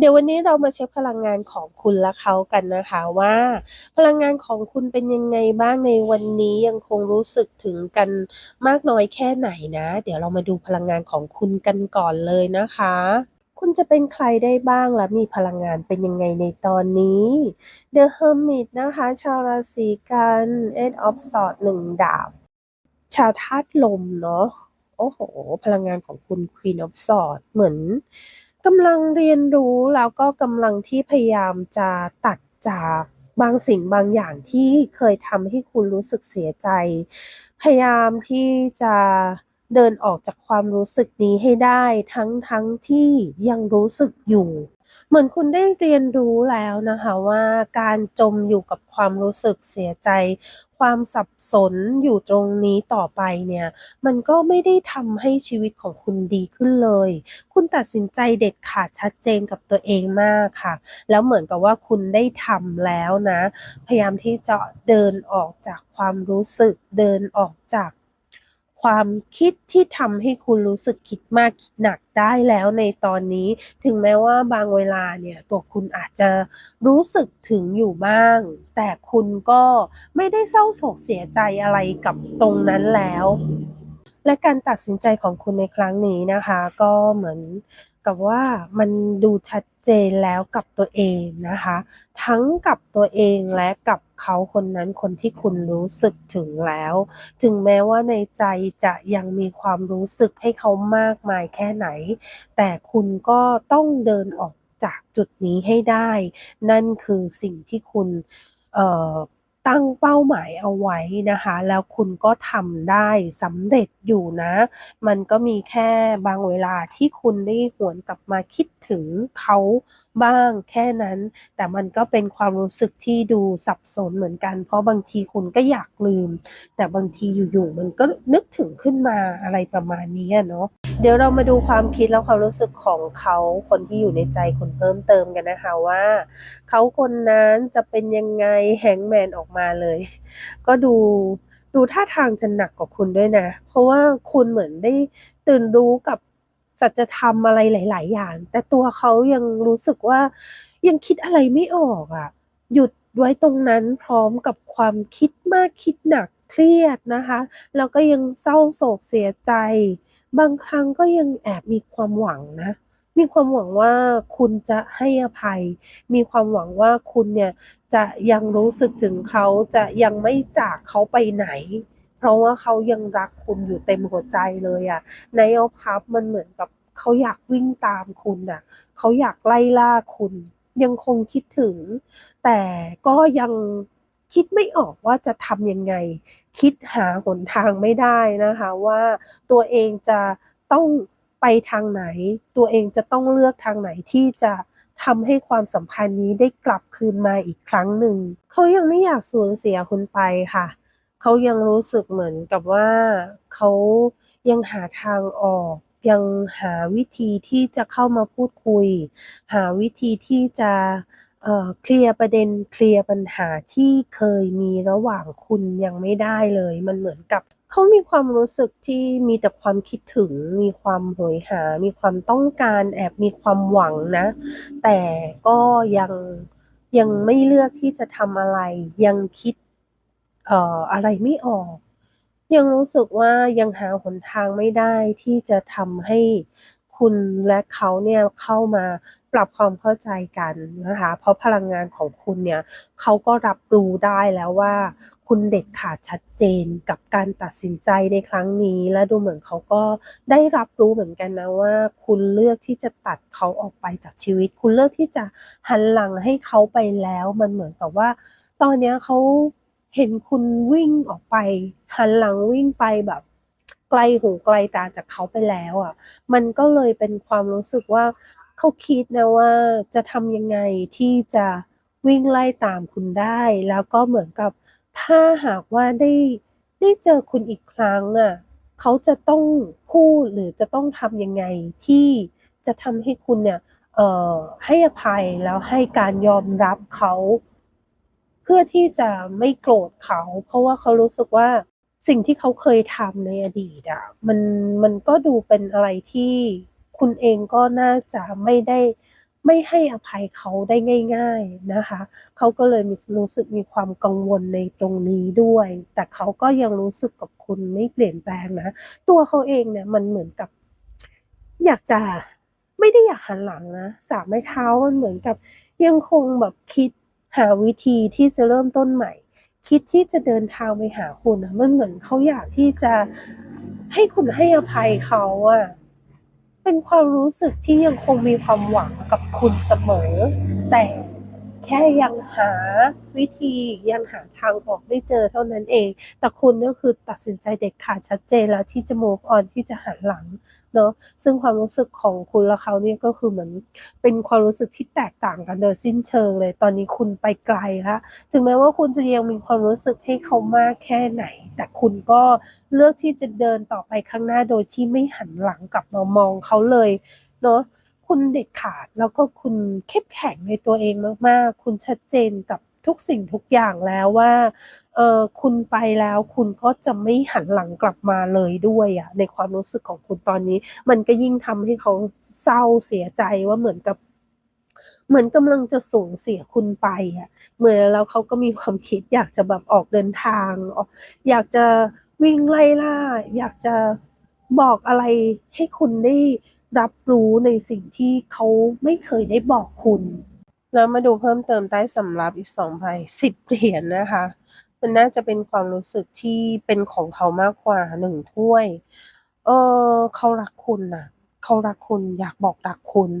เดี๋ยววันนี้เรามาเช็คพลังงานของคุณและเขากันนะคะว่า พลังงานของคุณเป็นยังไงบ้างในวันนี้ยังคงรู้สึกถึงกันมากน้อยแค่ไหนนะ เดี๋ยวเรามาดูพลังงานของคุณกันก่อนเลยนะคะคุณจะเป็นใครได้บ้างและมีพลังงานเป็นยังไงในตอนนี้ The Hermit นะคะ ชาวราศีกัน Eight of Swords หนึ่งดาบ ชาวธาตุลมเนาะ โอ้โห พลังงานของคุณ Queen of Swords เหมือน กำลังเรียนรู้แล้วก็กำลังที่พยายามจะตัดจากบางสิ่งบางอย่างที่เคยทำให้คุณรู้สึกเสียใจ พยายามที่จะเดินออกจากความรู้สึกนี้ให้ได้ทั้งทั้งที่ยังรู้สึกอยู่ เหมือนคุณได้เรียนรู้แล้วนะคะว่าการจมอยู่กับความรู้สึกเสียใจ ความสับสนอยู่ตรงนี้ต่อไปเนี่ย มันก็ไม่ได้ทำให้ชีวิตของคุณดีขึ้นเลย คุณตัดสินใจเด็ดขาดชัดเจนกับตัวเองมากค่ะ แล้วเหมือนกับว่าคุณได้ทำแล้วนะ พยายามที่จะเดินออกจากความรู้สึกเดินออกจาก ความคิดที่ทำให้คุณรู้สึกคิดมากคิดหนักได้แล้วในตอนนี้ ถึงแม้ว่าบางเวลาเนี่ยตัวคุณอาจจะรู้สึกถึงอยู่บ้าง แต่คุณก็ไม่ได้เศร้าโศกเสียใจอะไรกับตรงนั้นแล้วและการตัดสินใจของคุณในครั้งนี้นะคะ ก็เหมือนกับว่ามันดูชัดเจนแล้วกับตัวเองนะคะ ทั้งกับตัวเองและกับ เขาคนนั้นคนที่คุณรู้สึกถึงแล้ว ถึงแม้ว่าในใจจะยังมีความรู้สึกให้เขามากมายแค่ไหน แต่คุณก็ต้องเดินออกจากจุดนี้ให้ได้ นั่นคือสิ่งที่คุณเอ่อ ตั้งเป้าหมายเอาไว้นะคะ แล้วคุณก็ทำได้สำเร็จอยู่นะ มันก็มีแค่บางเวลาที่คุณได้หวนกลับมาคิดถึงเขาบ้างแค่นั้น แต่มันก็เป็นความรู้สึกที่ดูสับสนเหมือนกัน เพราะบางทีคุณก็อยากลืม แต่บางทีอยู่ๆมันก็นึกถึงขึ้นมาอะไรประมาณนี้เนาะเดี๋ยวเรามาดูความคิดแล้วความรู้สึกของเขาคนที่อยู่ในใจคุณเพิ่มเติมกันนะคะว่า เขาคนนั้นจะเป็นยังไงแฮงแมนออกมาาเลย ก็ดูดูท่าทางจะหนักกว่าคุณด้วยนะ เพราะว่าคุณเหมือนได้ตื่นรู้กับสัจธรรมอะไรหลาย ๆ อย่าง แต่ตัวเขายังรู้สึกว่ายังคิดอะไรไม่ออกอะ่ะ หยุดไว้ตรงนั้นพร้อมกับความคิดมากคิดหนักเครียดนะคะ แล้วก็ยังเศร้าโศกเสียใจ บางครั้งก็ยังแอบมีความหวังนะ มีความหวังว่าคุณจะให้อภัย มีความหวังว่าคุณเนี่ยจะยังรู้สึกถึงเขาจะยังไม่จากเขาไปไหน เพราะว่าเขายังรักคุณอยู่เต็มหัวใจเลยอะในออฟคัพมันเหมือนกับเขาอยากวิ่งตามคุณน่ะเขาอยากไล่ล่าคุณยังคงคิดถึง แต่ก็ยังคิดไม่ออกว่าจะทำยังไง คิดหาหนทางไม่ได้นะคะ ว่าตัวเองจะต้อง ไปทางไหน ตัวเองจะต้องเลือกทางไหนที่จะทำให้ความสัมพันธ์นี้ได้กลับคืนมาอีกครั้งหนึ่ง เขายังไม่อยากสูญเสียคุณไปค่ะ เขายังรู้สึกเหมือนกับว่าเขายังหาทางออก ยังหาวิธีที่จะเข้ามาพูดคุย หาวิธีที่จะเอ่อเคลียร์ประเด็นเคลียร์ปัญหาที่เคยมีระหว่างคุณยังไม่ได้เลย มันเหมือนกับ เขามีความรู้สึกที่มีแต่ความคิดถึง มีความโหยหา มีความต้องการแอบมีความหวังนะ แต่ก็ยังยังไม่เลือกที่จะทำอะไร ยังคิดเอ่ออะไรไม่ออก ยังรู้สึกว่ายังหาหนทางไม่ได้ที่จะทำให้ คุณและเขาเนี่ยเข้ามาปรับความเข้าใจกันนะคะ เพราะพลังงานของคุณเนี่ยเขาก็รับรู้ได้แล้วว่า คุณเด็ดขาดชัดเจนกับการตัดสินใจในครั้งนี้ และดูเหมือนเขาก็ได้รับรู้เหมือนกันนะว่า คุณเลือกที่จะตัดเขาออกไปจากชีวิต คุณเลือกที่จะหันหลังให้เขาไปแล้ว มันเหมือนกับว่า ตอนนี้เขาเห็นคุณวิ่งออกไปหันหลังวิ่งไปแบบ ไกลหูไกลตาจากเขาไปแล้วอะ มันก็เลยเป็นความรู้สึกว่าเขาคิดนะว่าจะทำยังไงที่จะวิ่งไล่ตามคุณได้ แล้วก็เหมือนกับถ้าหากว่าได้ได้เจอคุณอีกครั้งอะเขาจะต้องพูดหรือจะต้องทำยังไงที่จะทำให้คุณเนี่ยเอ่อให้อภัยแล้วให้การยอมรับเขา เพื่อที่จะไม่โกรธเขา เพราะว่าเขารู้สึกว่า สิ่งที่เขาเคยทำในอดีตอะมันมันก็ดูเป็นอะไรที่คุณเองก็น่าจะไม่ได้ไม่ให้อภัยเขาได้ง่าย ๆนะคะ เขาก็เลยมีรู้สึกมีความกังวลในตรงนี้ด้วย แต่เขาก็ยังรู้สึกกับคุณไม่เปลี่ยนแปลงนะ ตัวเขาเองเนี่ยมันเหมือนกับ อยากจะไม่ได้อยากหันหลังนะสามไม้เท้ามันเหมือนกับ ยังคงแบบคิดหาวิธีที่จะเริ่มต้นใหม่ คิดที่จะเดินทางไปหาคุณนะมันเหมือนเขาอยากที่จะให้คุณให้อภัยเขาอะเป็นความรู้สึกที่ยังคงมีความหวังกับคุณเสมอ แต่ แค่ยังหาวิธียังหาทางออกไม่เจอเท่านั้นเอง แต่คุณก็คือตัดสินใจเด็ดขาดชัดเจนแล้วที่จะ move on ที่จะหันหลังเนาะซึ่งความรู้สึกของคุณและเขาเนี่ยก็คือเหมือนเป็นความรู้สึกที่แตกต่างกันโดยสิ้นเชิงเลย ตอนนี้คุณไปไกลแล้วถึงแม้ว่าคุณจะยังมีความรู้สึกให้เขามากแค่ไหน แต่คุณก็เลือกที่จะเดินต่อไปข้างหน้าโดยที่ไม่หันหลังกลับมามองเขาเลยเนาะ คุณเด็ดขาด แล้วก็คุณเข้มแข็งในตัวเองมากๆ คุณชัดเจนกับทุกสิ่งทุกอย่างแล้วว่าเออคุณไปแล้วคุณก็จะไม่หันหลังกลับมาเลยด้วยอะในความรู้สึกของคุณตอนนี้ มันก็ยิ่งทำให้เขาเศร้าเสียใจว่าเหมือนกับ เหมือนกำลังจะสูญเสียคุณไปอะเหมือนแล้วเขาก็มีความคิดอยากจะแบบออกเดินทางออกอยากจะวิ่งไล่ล่า อยากจะบอกอะไรให้คุณได้ รับรู้ในสิ่งที่เขาไม่เคยได้บอกคุณ แล้วมาดูเพิ่มเติมใต้สำรับอีกสองใบสิบเหรียญนะคะ มันน่าจะเป็นความรู้สึกที่เป็นของเขามากกว่าหนึ่งถ้วย เออเขารักคุณนะเขารักคุณอยากบอกรักคุณ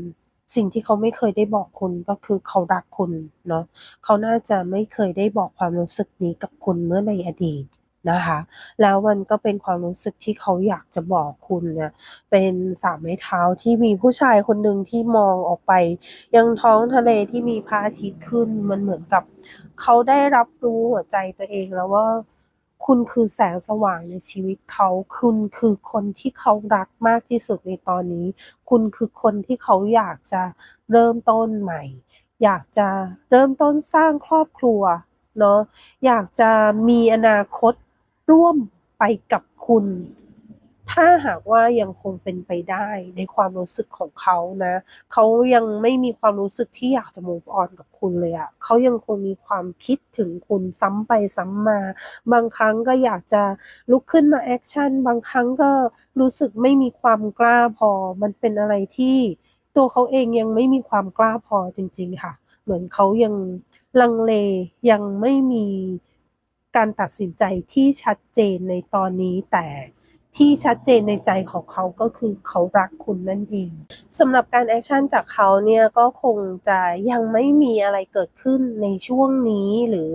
สิ่งที่เขาไม่เคยได้บอกคุณก็คือเขารักคุณเนาะเขาน่าจะไม่เคยได้บอกความรู้สึกนี้กับคุณเมื่อในอดีต นะคะ แล้วมันก็เป็นความรู้สึกที่เขาอยากจะบอกคุณเนี่ยเป็นสามไม้เท้าที่มีผู้ชายคนหนึ่งที่มองออกไป ยังท้องทะเลที่มีพระอาทิตย์ขึ้นมันเหมือนกับ เขาได้รับรู้หัวใจตัวเองแล้วว่าคุณคือแสงสว่างในชีวิตเขา คุณคือคนที่เขารักมากที่สุดในตอนนี้ คุณคือคนที่เขาอยากจะเริ่มต้นใหม่ อยากจะเริ่มต้นสร้างครอบครัวเนาะ อยากจะมีอนาคต ร่วมไปกับคุณ ถ้าหากว่ายังคงเป็นไปได้ในความรู้สึกของเขานะ เขายังไม่มีความรู้สึกที่อยากจะ move on กับคุณเลยอะเขายังคงมีความคิดถึงคุณซ้ำไปซ้ำมา บางครั้งก็อยากจะลุกขึ้นมาแอคชั่น บางครั้งก็รู้สึกไม่มีความกล้าพอ มันเป็นอะไรที่ตัวเขาเองยังไม่มีความกล้าพอจริง ๆ ค่ะ เหมือนเขายังลังเลยังไม่มี การตัดสินใจที่ชัดเจนในตอนนี้แต่ที่ชัดเจนในใจของเขาก็คือเขารักคุณนั่นเองสำหรับการแอคชั่นจากเขาเนี่ยก็คงจะยังไม่มีอะไรเกิดขึ้นในช่วงนี้หรือ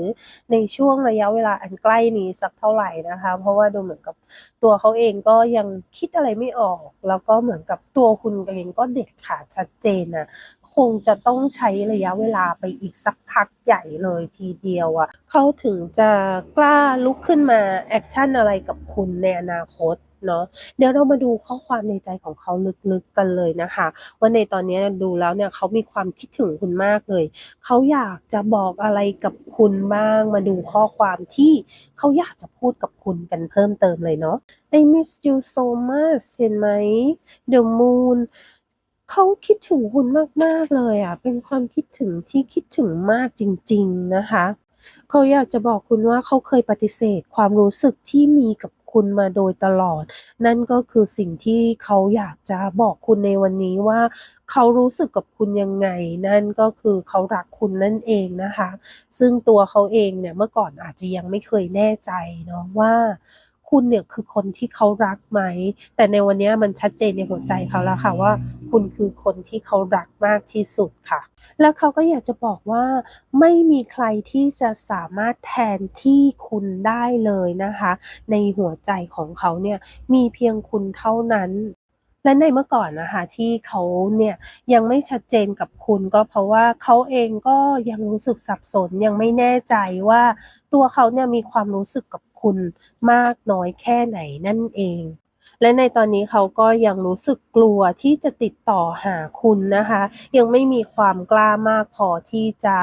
ในช่วงระยะเวลาอันใกล้นี้สักเท่าไหร่นะคะ เพราะว่าดูเหมือนกับตัวเขาเองก็ยังคิดอะไรไม่ออก แล้วก็เหมือนกับตัวคุณเองก็เด็ดขาดชัดเจนนะ คงจะต้องใช้ระยะเวลาไปอีกสักพักใหญ่เลยทีเดียวอะ่ะเขาถึงจะกล้าลุกขึ้นมาแอคชั่นอะไรกับคุณในอนาคตเนาะเดี๋ยวเรามาดูข้อความในใจของเขาลึกๆกันเลยนะคะว่าในตอนนี้ดูแล้วเนี่ยเขามีความคิดถึงคุณมากเลย เขาอยากจะบอกอะไรกับคุณบ้างมาดูข้อความที่เขาอยากจะพูดกับคุณกันเพิ่มเติมเลยเนาะ I miss you so much เห็นไหม The moon เขาคิดถึงคุณมาก ๆ เลยอะ เป็นความคิดถึงที่คิดถึงมากจริง ๆ นะคะ เขาอยากจะบอกคุณว่าเขาเคยปฏิเสธความรู้สึกที่มีกับคุณมาโดยตลอด นั่นก็คือสิ่งที่เขาอยากจะบอกคุณในวันนี้ว่า เขารู้สึกกับคุณยังไง นั่นก็คือเขารักคุณนั่นเองนะคะ ซึ่งตัวเขาเองเนี่ยเมื่อก่อนอาจจะยังไม่เคยแน่ใจเนาะว่า คุณเนี่ยคือคนที่เขารักไหม แต่ในวันนี้มันชัดเจนในหัวใจเขาแล้วค่ะว่า คุณคือคนที่เขารักมากที่สุดค่ะ แล้วเขาก็อยากจะบอกว่าไม่มีใครที่จะสามารถแทนที่คุณได้เลยนะคะ ในหัวใจของเขาเนี่ยมีเพียงคุณเท่านั้นและในเมื่อก่อนนะคะที่เขาเนี่ยยังไม่ชัดเจนกับคุณก็เพราะว่าเขาเองก็ยังรู้สึกสับสนยังไม่แน่ใจว่าตัวเขาเนี่ยมีความรู้สึกกับ คุณมากน้อยแค่ไหนนั่นเอง และในตอนนี้เขาก็ยังรู้สึกกลัวที่จะติดต่อหาคุณนะคะ ยังไม่มีความกล้ามากพอที่จะ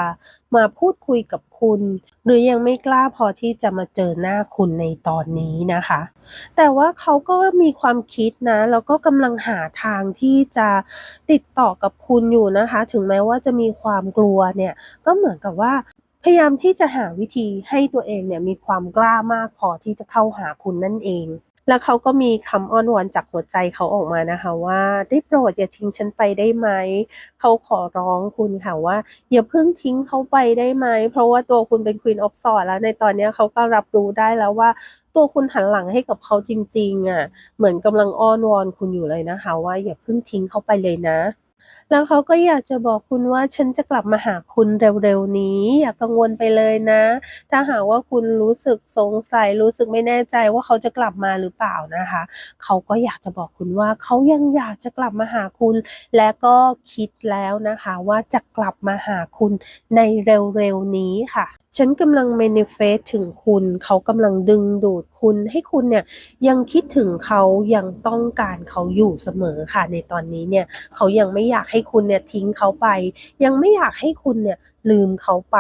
มาพูดคุยกับคุณ หรือยังไม่กล้าพอที่จะมาเจอหน้าคุณในตอนนี้นะคะ แต่ว่าเขาก็มีความคิดนะแล้วก็กำลังหาทางที่จะติดต่อกับคุณอยู่นะคะ ถึงแม้ว่าจะมีความกลัวเนี่ยก็เหมือนกับว่า พยายามที่จะหาวิธีให้ตัวเองเนี่ยมีความกล้ามากพอที่จะเข้าหาคุณนั่นเอง แล้วเขาก็มีคำอ้อนวอนจากหัวใจเขาออกมานะคะว่าได้โปรดอย่าทิ้งฉันไปได้ไหม เขาขอร้องคุณค่ะว่า อย่าเพิ่งทิ้งเขาไปได้ไหม เพราะว่าตัวคุณเป็น Queen of s w o r d แล้วในตอนนี้เขาก็รับรู้ได้แล้วว่าตัวคุณหันหลังให้กับเขาจริงๆอะเหมือนกำลังอ้อนวอนคุณอยู่เลยนะคะ ว่าอย่าเพิ่งทิ้งเขาไปเลยนะ แล้วเขาก็อยากจะบอกคุณว่าฉันจะกลับมาหาคุณเร็วๆนี้ อย่ากังวลไปเลยนะ ถ้าหากว่าคุณรู้สึกสงสัยรู้สึกไม่แน่ใจว่าเขาจะกลับมาหรือเปล่านะคะ เขาก็อยากจะบอกคุณว่าเขายังอยากจะกลับมาหาคุณ และก็คิดแล้วนะคะ ว่าจะกลับมาหาคุณในเร็วๆนี้ค่ะ ฉันกำลัง manifest ถึงคุณ เขากำลังดึงดูดคุณ ให้คุณเนี่ยยังคิดถึงเขายังต้องการเขาอยู่เสมอค่ะ ในตอนนี้เนี่ยเขายังไม่อยากให้คุณเนี่ยทิ้งเขาไป ยังไม่อยากให้คุณเนี่ยลืมเขาไป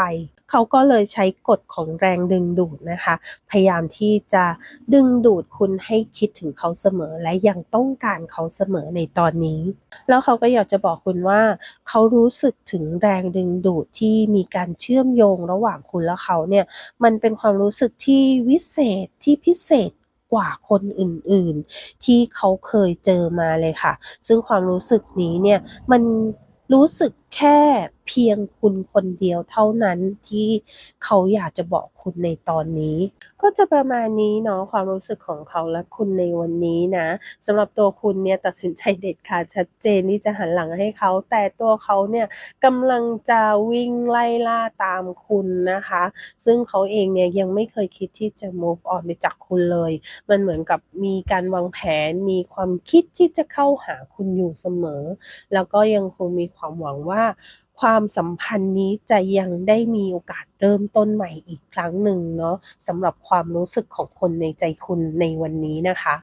เขาก็เลยใช้กฎของแรงดึงดูดนะคะ พยายามที่จะดึงดูดคุณให้คิดถึงเขาเสมอและยังต้องการเขาเสมอในตอนนี้ แล้วเขาก็อยากจะบอกคุณว่า เขารู้สึกถึงแรงดึงดูดที่มีการเชื่อมโยงระหว่างคุณและเขาเนี่ยมันเป็นความรู้สึกที่วิเศษที่พิเศษกว่าคนอื่นๆ ที่เขาเคยเจอมาเลยค่ะ ซึ่งความรู้สึกนี้เนี่ยมันรู้สึก แค่เพียงคุณคนเดียวเท่านั้นที่เขาอยากจะบอกคุณในตอนนี้ ก็จะประมาณนี้เนาะความรู้สึกของเขาและคุณในวันนี้นะสำหรับตัวคุณเนี่ยตัดสินใจเด็ดขาดชัดเจนที่จะหันหลังให้เขา แต่ตัวเขาเนี่ยกำลังจะวิ่งไล่ล่าตามคุณนะคะ ซึ่งเขาเองเนี่ยยังไม่เคยคิดที่จะ move on ไปจากคุณเลย มันเหมือนกับมีการวางแผนมีความคิดที่จะเข้าหาคุณอยู่เสมอ แล้วก็ยังคงมีความหวังว่าว่าความสัมพันธ์นี้จะยังได้มีโอกาสเริ่มต้นใหม่อีกครั้งหนึ่งเนาะสำหรับความรู้สึกของคนในใจคุณในวันนี้นะคะ